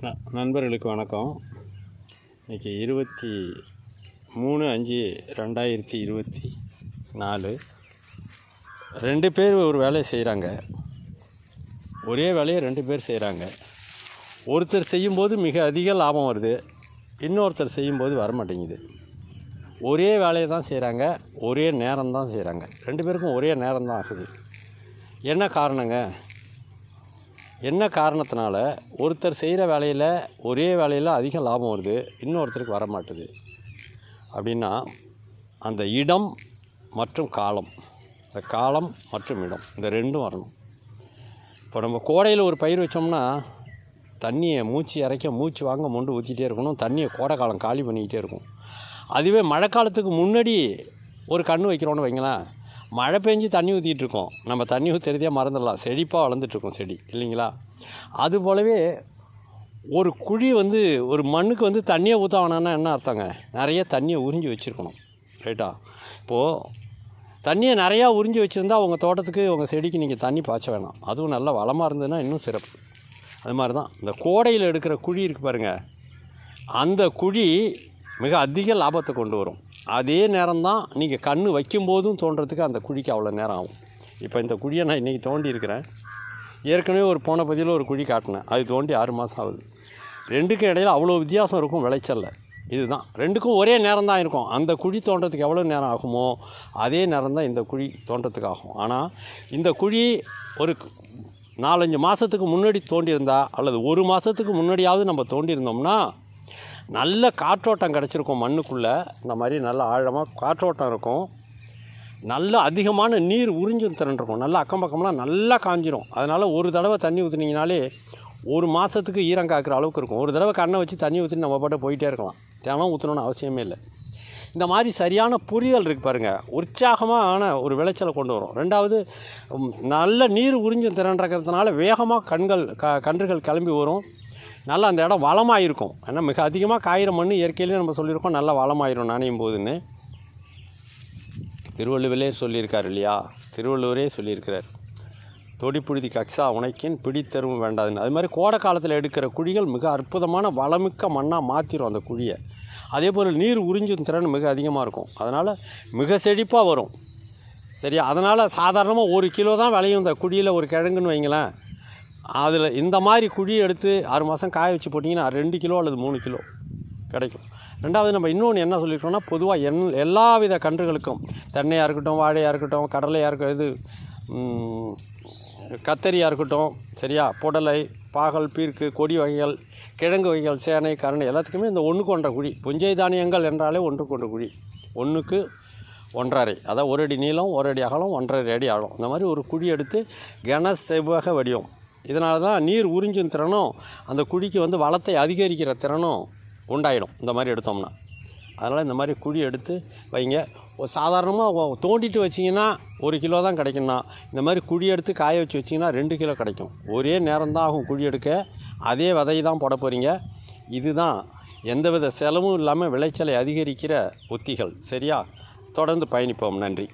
ந- நண்பர்களுக்கு வணக்கம். இன்றைக்கி இருபத்தி மூணு அஞ்சு ரெண்டாயிரத்தி இருபத்தி நாலு. ரெண்டு பேர் ஒரு வேலையை செய்கிறாங்க ஒரே வேலையை ரெண்டு பேர் செய்கிறாங்க ஒருத்தர் செய்யும்போது மிக அதிக லாபம் வருது. இன்னொருத்தர் செய்யும்போது வர மாட்டேங்குது ஒரே வேலையை தான் செய்கிறாங்க ஒரே நேரம் தான் செய்கிறாங்க ரெண்டு பேருக்கும் ஒரே நேரம் தான் ஆகுது. என்ன காரணங்க? என்ன காரணத்தினால ஒருத்தர் செய்கிற வேலையில் ஒரே வேலையில் அதிக லாபம் வருது இன்னொருத்தருக்கு வர மாட்டுது அப்படின்னா அந்த இடம் மற்றும் காலம். இந்த காலம் மற்றும் இடம் இந்த ரெண்டும் வரணும். இப்போ நம்ம கோடையில் ஒரு பயிர் வச்சோம்னா தண்ணியை மூச்சு இறைக்க மூச்சு வாங்க மொண்டு ஊற்றிட்டே இருக்கணும் தண்ணியை கோடை காலம் காலி பண்ணிக்கிட்டே இருக்கும் அதுவே மழைக்காலத்துக்கு முன்னாடி ஒரு கன்று வைக்கிறோன்னு வைங்களேன் மழை பெஞ்சு தண்ணி ஊற்றிட்டு இருக்கோம் நம்ம தண்ணி ஊற்றுறதே மறந்துடலாம். செழிப்பாக வளர்ந்துட்டுருக்கோம் செடி இல்லைங்களா? அது போலவே ஒரு குழி வந்து ஒரு மண்ணுக்கு வந்து தண்ணியை ஊற்ற வேணான்னா என்ன அர்த்தங்க? நிறைய தண்ணியை உறிஞ்சி வச்சுருக்கணும். ரைட்டா? இப்போது தண்ணியை நிறையா உறிஞ்சி வச்சுருந்தா உங்கள் தோட்டத்துக்கு உங்கள் செடிக்கு நீங்கள் தண்ணி பாய்ச்ச வேணாம். அதுவும் நல்லா வளமாக இருந்ததுன்னா இன்னும் சிறப்பு. அது மாதிரி தான் இந்த கோடையில் எடுக்கிற குழி இருக்குது பாருங்கள் அந்த குழி மிக அதிக லாபத்தை கொண்டு வரும். அதே நேரம் தான் நீங்கள் கண் வைக்கும்போதும் தோன்றதுக்கு அந்த குழிக்கு அவ்வளோ நேரம் ஆகும். இப்போ இந்த குழியை நான் இன்றைக்கி தோண்டி இருக்கிறேன். ஏற்கனவே ஒரு போன பதியில் ஒரு குழி காட்டினேன். அது தோண்டி ஆறு மாதம் ஆகுது. ரெண்டுக்கும் இடையில் அவ்வளோ வித்தியாசம் இருக்கும் விளைச்சலில். இதுதான். ரெண்டுக்கும் ஒரே நேரம் தான் இருக்கும். அந்த குழி தோன்றதுக்கு எவ்வளோ நேரம் ஆகுமோ அதே நேரம் தான் இந்த குழி தோன்றதுக்கு ஆகும் ஆனால் இந்த குழி ஒரு நாலஞ்சு மாதத்துக்கு முன்னாடி தோண்டியிருந்தா அல்லது ஒரு மாதத்துக்கு முன்னாடியாவது நம்ம தோண்டியிருந்தோம்னா நல்ல காற்றோட்டம் கிடச்சிருக்கும் மண்ணுக்குள்ளே. இந்த மாதிரி நல்ல ஆழமாக காற்றோட்டம் இருக்கும். நல்ல அதிகமான நீர் உறிஞ்சும் திறன் இருக்கும். நல்லா அக்கம் பக்கம்லாம் நல்லா காஞ்சிரும். அதனால் ஒரு தடவை தண்ணி ஊற்றுனீங்கனாலே ஒரு மாதத்துக்கு ஈரம் காக்கிற அளவுக்கு இருக்கும். ஒரு தடவை கண்ணை வச்சு தண்ணி ஊற்றி நம்ம பாட்டு போயிட்டே இருக்கலாம். தினம் ஊற்றணும்னு அவசியமே இல்லை. இந்த மாதிரி சரியான புரிதல் இருக்குது பாருங்கள் உற்சாகமான ஒரு விளைச்சலை கொண்டு வரும். ரெண்டாவது நல்ல நீர் உறிஞ்சும் திறன் இருக்கிறதுனால வேகமாக கண்கள் க கன்றுகள் கிளம்பி வரும். நல்லா அந்த இடம் வளமாக இருக்கும் ஏன்னா மிக அதிகமாக காயிற மண் இயற்கையிலேயே நம்ம சொல்லியிருக்கோம் நல்லா வளமாயிரும் நனையும் போதுன்னு. திருவள்ளுவரே சொல்லியிருக்கார் இல்லையா? திருவள்ளுவரே சொல்லியிருக்கிறார். தொடிப்புழுதி கக்ஸா உனைக்கின் பிடித்தரும் வேண்டாதுன்னு. அது மாதிரி கோடை காலத்தில் எடுக்கிற குழிகள் மிக அற்புதமான வளமிக்க மண்ணாக மாற்றிடும் அந்த குழியை. அதே போல் நீர் உறிஞ்சும் திறன் மிக அதிகமாக இருக்கும். அதனால் மிக செழிப்பாக வரும். சரியா? அதனால் சாதாரணமாக ஒரு கிலோ தான் விளையும் இந்த குழியில் ஒரு கிழங்குன்னு வைங்களேன். அதில் இந்த மாதிரி குழி எடுத்து ஆறு மாதம் காய வச்சு போட்டிங்கன்னா ரெண்டு கிலோ அல்லது மூணு கிலோ கிடைக்கும். ரெண்டாவது நம்ம இன்னொன்று என்ன சொல்லியிருக்கோம்னா பொதுவாக என் எல்லா வித கன்றுகளுக்கும் தென்னையாக இருக்கட்டும் வாழையாக இருக்கட்டும் கடலையாக இருக்கட்டும் இது கத்தரியாக இருக்கட்டும் சரியா புடலை பாகல் பீர்க்கு கொடி வகைகள் கிழங்கு வகைகள் சேனை கரணை எல்லாத்துக்குமே இந்த ஒன்றுக்கு ஒன்றரை குழி புஞ்சை தானியங்கள் என்றாலே ஒன்று ஒன்று குழி. ஒன்றுக்கு ஒன்றரை அதாவது ஒரு அடி நீளம் ஒரு அடி அகலம் ஒன்றரை அடி ஆழம். இந்த மாதிரி ஒரு குழி எடுத்து கன செவ்வக வடிவம் இதனால தான் நீர் உறிஞ்சும் திறனும் அந்த குழிக்கு வந்து வளத்தை அதிகரிக்கிற திறனும் உண்டாயிடும். இந்த மாதிரி எடுத்தோம்னா. அதனால் இந்த மாதிரி குழி எடுத்து வைங்க. சாதாரணமாக தோண்டிட்டு வச்சிங்கன்னா ஒரு கிலோ தான் கிடைக்கும்னா இந்த மாதிரி குழி எடுத்து காய வச்சு வச்சிங்கன்னா ரெண்டு கிலோ கிடைக்கும். ஒரே நேரம் தான் ஆகும் குழி எடுக்க. அதே விதையை தான் போட போகிறீங்க இதுதான் எந்தவித செலவும் இல்லாமல் விளைச்சலை அதிகரிக்கிற உத்திகள். சரியா? தொடர்ந்து பயணிப்போம். நன்றி.